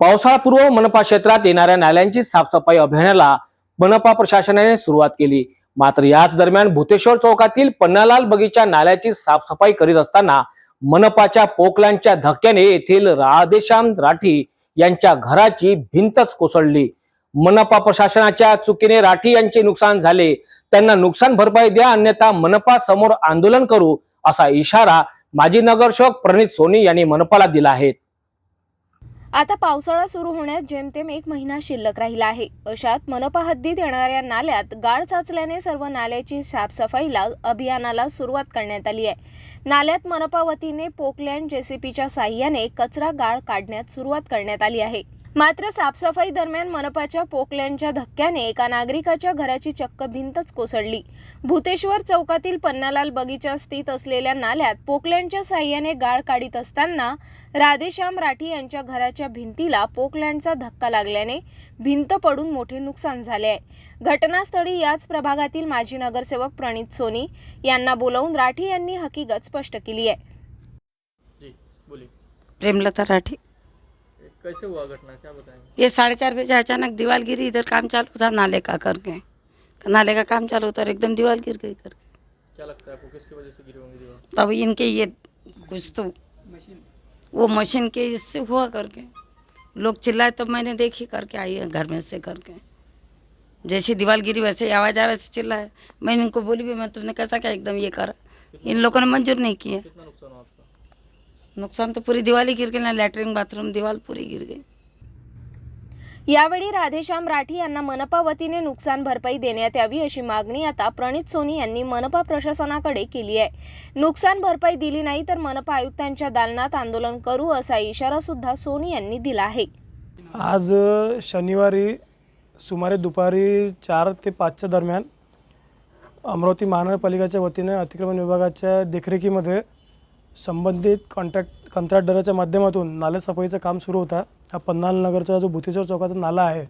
पावसाळापूर्व मनपा क्षेत्रात येणाऱ्या नाल्यांची साफसफाई अभियानाला मनपा प्रशासनाने सुरुवात केली. मात्र याच दरम्यान भूतेश्वर चौकातील पन्नालाल बगीचा नाल्याची साफसफाई करीत असताना मनपाच्या पोकलांच्या धक्क्याने येथील राधेश्याम राठी यांच्या घराची भिंतच कोसळली. मनपा प्रशासनाच्या चुकीने राठी यांचे नुकसान झाले. त्यांना नुकसान भरपाई द्या अन्यथा मनपा समोर आंदोलन करू असा इशारा माजी नगरसेवक प्रणित सोनी यांनी मनपाला दिला आहे. आता पावसाळा सुरू होण्यास जेमतेम एक महिना शिल्लक राहिला आहे. अशात मनपा हद्दीत येणाऱ्या नाल्यात गाळ साचल्याने सर्व नाल्याची साफसफाईला अभियानाला सुरुवात करण्यात आली आहे. नाल्यात मनपा वतीने पोकलँड जेसीपीच्या साह्याने कचरा गाळ काढण्यात सुरुवात करण्यात आली आहे. मात्र साफसफाई दरम्यान मनपाच्या पोकलँडच्या धक्क्याने एका नागरिकाच्या घराची चक्क भिंतच कोसळली. भूतेश्वर चौकातील पन्नालाल बगीचा स्थित असलेल्या नाल्यात पोकलँडच्या साह्याने गाळ काढीत असताना राधेश्याम राठी यांच्या घराच्या भिंतीला पोकलँडचा धक्का लागल्याने भिंत पडून मोठे नुकसान झाले आहे. घटनास्थळी याच प्रभागातील माजी नगरसेवक प्रणित सोनी यांना बोलावून राठी यांनी हकीकत स्पष्ट केली आहे. प्रेमलता राठी. कैसे हुआ घटना? क्या बताएँगे ये साढ़े चार बजे अचानक दीवार गिरी इधर काम चालू था नाले का करके नाले का काम चालू था और एकदम दीवार गिर गई करके। क्या लगता है आपको किसकी वजह से गिरी होंगी दीवार? तब इनके ये कुछ तो मशीन। वो मशीन के इससे हुआ करके। लोग चिल्लाए तब मैंने देखी करके आई है घर में से करके। जैसी दीवार गिरी वैसे आवाज़ आया वैसे चिल्लाए। मैंने इनको बोली भी मैं तुमने कैसा क्या एकदम ये करा? इन लोगों ने मंजूर नहीं किया। कितना नुकसान तो पूरी दीवार ही गिर गई ना लैटरिन बाथरूम दीवार पूरी गिर गई। यावेळी राधेश्याम राठी यांना मनपा वतीने नुकसान भरपाई देण्यात यावी अशी मागणी आता प्रणित सोनी यांनी मनपा प्रशासनाकडे केली आहे. नुकसान भरपाई दिली नाही तर मनपा आयुक्तांच्या दालनात आंदोलन करू असा इशारा सुद्धा सोनी यांनी दिला आहे. आज शनिवारी सुमारे दुपारी चार ते पाचच्या दरम्यान अमरावती महानगरपालिकेच्या वतीने अतिक्रमण विभागाच्या देखरेखीमध्ये संबंधित कॉन्ट्रॅक्ट कंत्राटदाराच्या माध्यमातून नालेसफाईचं काम सुरू होता. हा पन्नाल नगरचा जो भूतेश्वर चौकाचा नाला आहे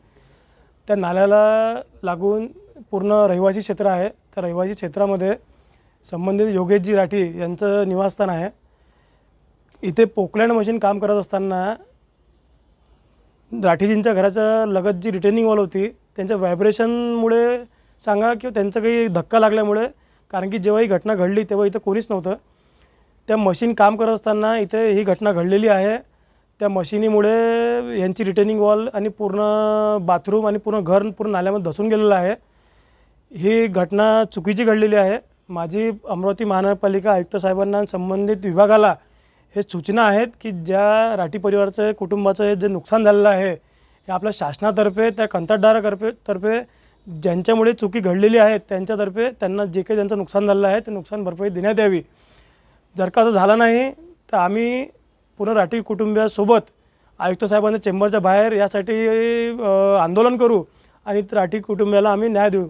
त्या नाल्याला लागून पूर्ण रहिवासी क्षेत्र आहे. त्या रहिवासी क्षेत्रामध्ये संबंधित योगेशजी राठी यांचं निवासस्थान आहे. इथे पोकलँड मशीन काम करत असताना राठीजींच्या घराच्या लगत जी रिटर्निंग वॉल होती त्यांच्या व्हायब्रेशनमुळे सांगा किंवा त्यांचं काही धक्का लागल्यामुळे कारण की जेव्हा ही घटना घडली तेव्हा इथं कोणीच नव्हतं. त्या मशीन काम करत असताना इथे ही घटना घडलेली आहे. त्या मशिनीमुळे यांची रिटर्निंग वॉल आणि पूर्ण बाथरूम आणि पूर्ण घर पूर्ण नाल्यामध्ये धसून गेलेलं आहे. ही घटना चुकीची घडलेली आहे. माझी अमरावती महानगरपालिका आयुक्त साहेबांना संबंधित विभागाला हे सूचना आहेत की ज्या राठी परिवाराचं कुटुंबाचं हे जे नुकसान झालेलं आहे हे आपल्या शासनातर्फे त्या कंत्राटदारातर्फे तर्फे ज्यांच्यामुळे चुकी घडलेली आहे त्यांच्यातर्फे त्यांना जे काही त्यांचं नुकसान झालेलं आहे ते नुकसान भरपाई देण्यात यावी. जर का असं झालं नाही तर आम्ही पुन्हा राठी कुटुंबियासोबत आयुक्त साहेबांच्या चेंबरच्या बाहेर यासाठी आंदोलन करू आणि राठी कुटुंबियाला आम्ही न्याय देऊ.